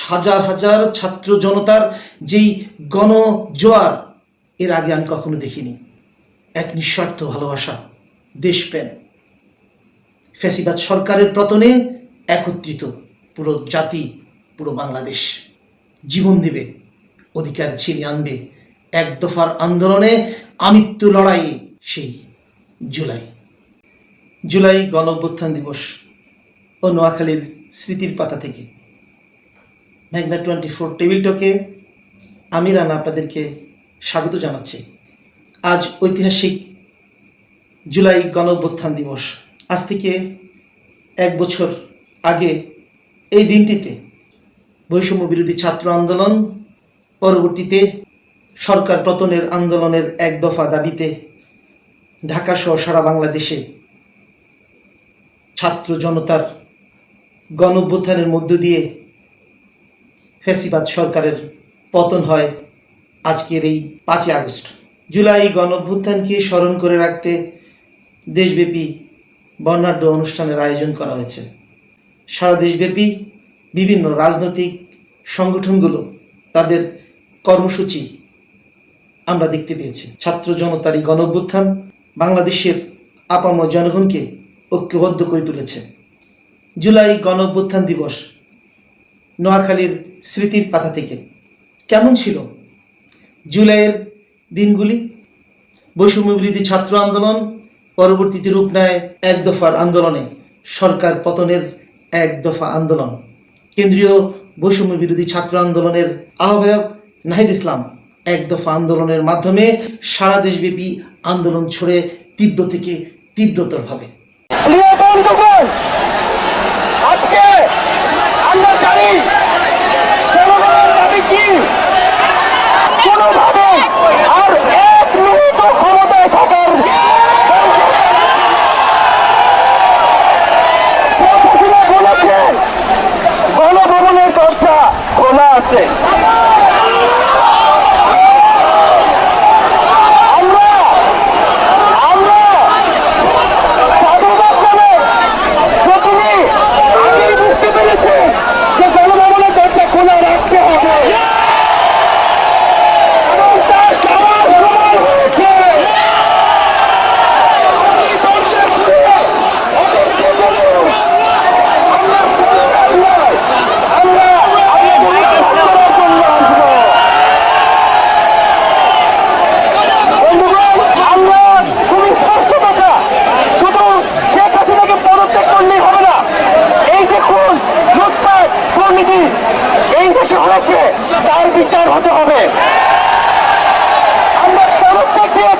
হাজার হাজার ছাত্র জনতার যেই গণজোয়ার, এর আগে আমি কখনো দেখিনি। এক নিঃস্বার্থ ভালোবাসা, দেশপ্রেম। ফ্যাসিবাদ সরকারের পতনে একত্রিত পুরো জাতি, পুরো বাংলাদেশ। জীবন দেবে, অধিকার ছিনিয়ে আনবে এক দফার আন্দোলনে, আমৃত্যু লড়াইয়ে সেই জুলাই। জুলাই গণ দিবস, ও নোয়াখালীর স্মৃতির পাতা থেকে। ম্যাগনা টোয়েন্টি ফোর টেবিল টকে আমি রানা আপনাদেরকে স্বাগত জানাচ্ছি। আজ ঐতিহাসিক জুলাই গণ অভ্যুত্থান দিবস। আজ থেকে এক বছর আগে এই দিনটিতে বৈষম্য বিরোধী ছাত্র আন্দোলন পরবর্তীতে সরকার পতনের আন্দোলনের এক দফা দাবিতে ঢাকা সহ সারা বাংলাদেশে ছাত্র জনতার গণ অভ্যুত্থানের মধ্য দিয়ে ফ্যাসিবাদ সরকারের পতন হয় আজকের এই পাঁচই আগস্ট। জুলাই গণ অভ্যুত্থানকে স্মরণ করে রাখতে দেশব্যাপী বর্ণাঢ্য অনুষ্ঠানের আয়োজন করা হয়েছে। সারা দেশব্যাপী বিভিন্ন রাজনৈতিক সংগঠনগুলো তাদের কর্মসূচি আমরা দেখতে পেয়েছি। ছাত্র জনতার এই গণ অভ্যুত্থান বাংলাদেশের আপাম জনগণকে ঐক্যবদ্ধ করে তুলেছে। জুলাই গণ অভ্যুত্থান দিবস নোয়াখালীর স্মৃতির পাতা থেকে। কেমন ছিল জুলাইয়ের দিনগুলি? বৈষম্য বিরোধী ছাত্র আন্দোলন পরবর্তীতে রূপ নেয় এক দফার আন্দোলনে, সরকার পতনের এক দফা আন্দোলন। কেন্দ্রীয় বৈষম্য বিরোধী ছাত্র আন্দোলনের আহ্বায়ক নাহিদ ইসলাম এক দফা আন্দোলনের মাধ্যমে সারা দেশব্যাপী আন্দোলন ছড়ে তীব্র থেকে তীব্রতর ভাবে আজকে আমরা জনগণের দাবি কি কোনোভাবে আর এক মিনিট ক্ষমতায় থাকার প্রশাসনে বলেছে গণভবনের দরজা খোলা আছে আমরা আমরা সাধুবাদ জানাই যে তিনি আগেই বুঝতে পেরেছে যে গণভবনের দরজা খোলা রাখতে হবে এবং তার সবার সময় হয়েছে এই দরজা খুলে ওদেরকে বলুন, আমরা সরকার নয়, আমরা আপনাদের ভালোবাসার জন্য আসব বন্ধুগণ আমরা খুবই স্পষ্ট কথা শুধু শেখ হাসিনাকে পদত্যাগ করলেই হবে না এই যে খুন লুটপাট দুর্নীতি এই দেশে হয়েছে তার বিচার হতে হবে আমরা পদত্যাগ দিয়ে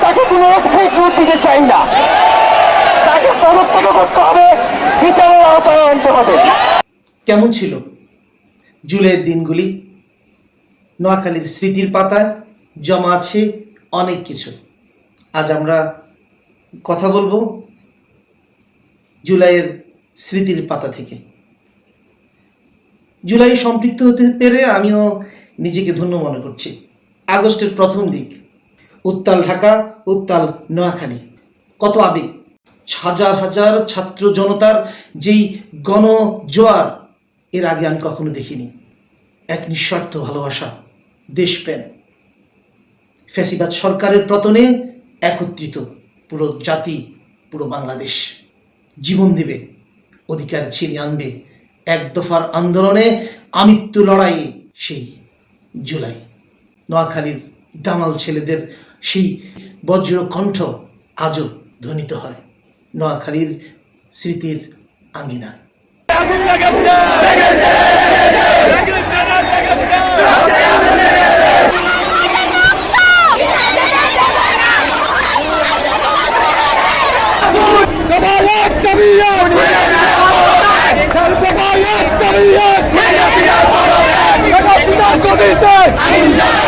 কোনো এক্সিকিউট দিতে চাই না। তাকে পদত্যাগ করতে হবে, বিচারের আওতায় আনতে হবে। কেমন ছিল জুলাইয়ের দিনগুলি? নোয়াখালীর স্মৃতির পাতায় জমা আছে অনেক কিছু। আজ আমরা কথা বলব জুলাইয়ের স্মৃতির পাতা থেকে। জুলাই সম্পৃক্ত হতে পেরে আমিও নিজেকে ধন্য মনে করছি। আগস্টের প্রথম দিক উত্তাল ঢাকা, উত্তাল নোয়াখালী। কত আবেগ? হাজার হাজার ছাত্র জনতার যেই গণজোয়ার, এর আগে আমি কখনো দেখিনি। এক নিঃস্বার্থ ভালোবাসা, দেশপ্রেম। ফ্যাসিবাদ সরকারের পতনে একত্রিত পুরো জাতি, পুরো বাংলাদেশ। জীবন দেবে, অধিকার ছিনিয়ে আনবে এক দফার আন্দোলনে আমৃত্যু লড়াইয়ে সেই জুলাই। নোয়াখালীর দামাল ছেলেদের সেই বজ্র কণ্ঠ আজও ধ্বনিত হয় নোয়াখালীর স্মৃতির আঙ্গিনা Amin.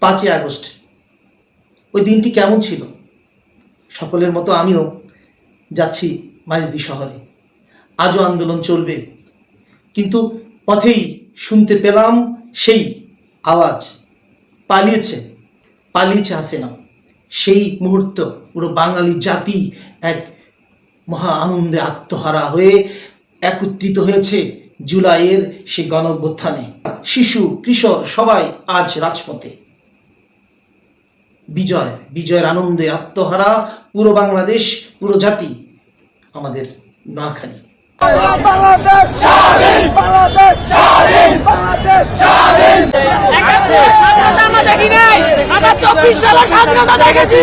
পাঁচই আগস্ট। ওই দিনটি কেমন ছিল? সকলের মতো আমিও যাচ্ছি মাইজদি শহরে। আজও আন্দোলন চলবে। কিন্তু পথেই শুনতে পেলাম সেই আওয়াজ। পালিয়েছে পালিয়েছে হাসিনা। সেই মুহূর্ত পুরো বাঙালি জাতি এক মহা আনন্দে আত্মহারা হয়ে একত্রিত হয়েছে জুলাইয়ের সেই গণঅভ্যুত্থানে। শিশু কিশোর সবাই আজ রাজপথে। বিজয়, বিজয়ের আনন্দে আত্মহারা পুরো বাংলাদেশ, পুরো জাতি আমাদের নোয়াখালী বাংলাদেশ দেখি নাই, আমরা চব্বিশ সালে স্বাধীনতা দেখেছি।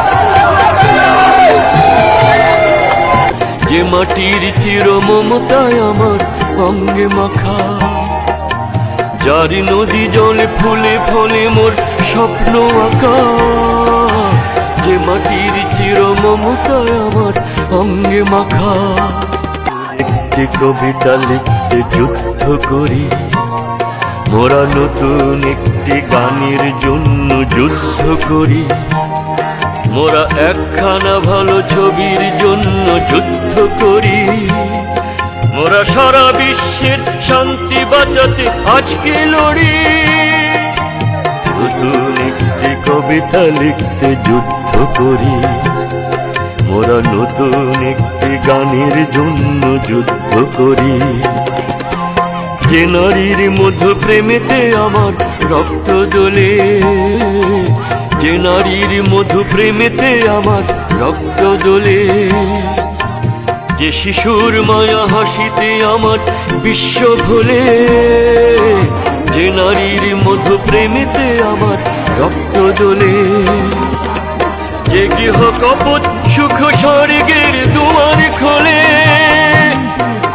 যে মাটির চির মমতায় আমার অঙ্গে মাখা। যার নদী জলে ফুলে ফলে মোর স্বপ্ন আঁকা। যে মাটির চির মমতায় আমার অঙ্গে মাখা। একটি কবিতা লিখতে যুদ্ধ করি। মোরা নতুন একটি গানের জন্য যুদ্ধ করি। মোরা একখানা ভালো ছবির জন্য যুদ্ধ করি। মোরা সারা বিশ্বের শান্তি বাঁচাতে আজকে লড়ি। একটি কবিতা লিখতে যুদ্ধ করি। মোরা নতুন একটি গানের জন্য যুদ্ধ করি। যে নারীর মধ্য প্রেমেতে আমার রক্ত জ্বলে যে নারীর মধু প্রেমেতে আমার রক্ত জ্বলে, যে শিশুর মায়া হাসিতে আমার বিশ্ব ভোলে, যে নারীর মধু প্রেমেতে আমার রক্ত জ্বলে, যে গৃহ কপট সুখ স্বর্গের দুয়ার খোলে,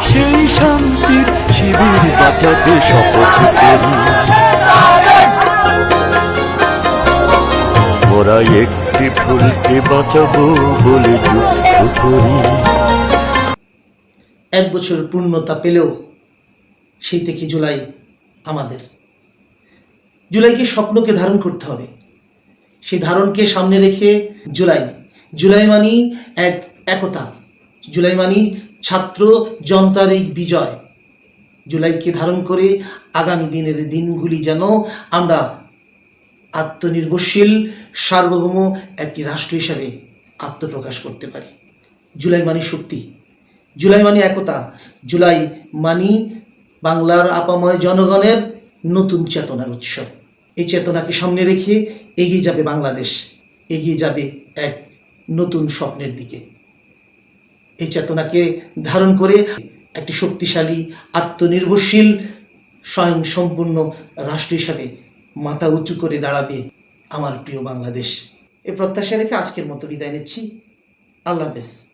সেই শান্তির শিবির বাঁচাতে শপথ মোরা একটি ফুলকে বাঁচাবো বলে যুদ্ধ করি। এক বছর পূর্ণতা পেলেও সেই থেকে জুলাই আমাদের। জুলাইকে স্বপ্নকে ধারণ করতে হবে। সেই ধারণকে সামনে রেখে জুলাই জুলাই মানি এক একতা। জুলাই মানি ছাত্র জনতার এই বিজয়। জুলাইকে ধারণ করে আগামী দিনের দিনগুলি যেন আমরা আত্মনির্ভরশীল, সার্বভৌম একটি রাষ্ট্র হিসাবে আত্মপ্রকাশ করতে পারি। জুলাই মানি শক্তি। জুলাই মানি একতা। জুলাই মানি বাংলার আপাময় জনগণের নতুন চেতনার উৎসব এই চেতনাকে সামনে রেখে এগিয়ে যাবে বাংলাদেশ। এগিয়ে যাবে এক নতুন স্বপ্নের দিকে। এই চেতনাকে ধারণ করে একটি শক্তিশালী, আত্মনির্ভরশীল স্বয়ং সম্পূর্ণ রাষ্ট্র হিসাবে মাথা উঁচু করে দাঁড়াবে আমার প্রিয় বাংলাদেশ। এ প্রত্যাশা রেখে আজকের মতো বিদায় নিচ্ছি। আল্লাহ হাফেজ।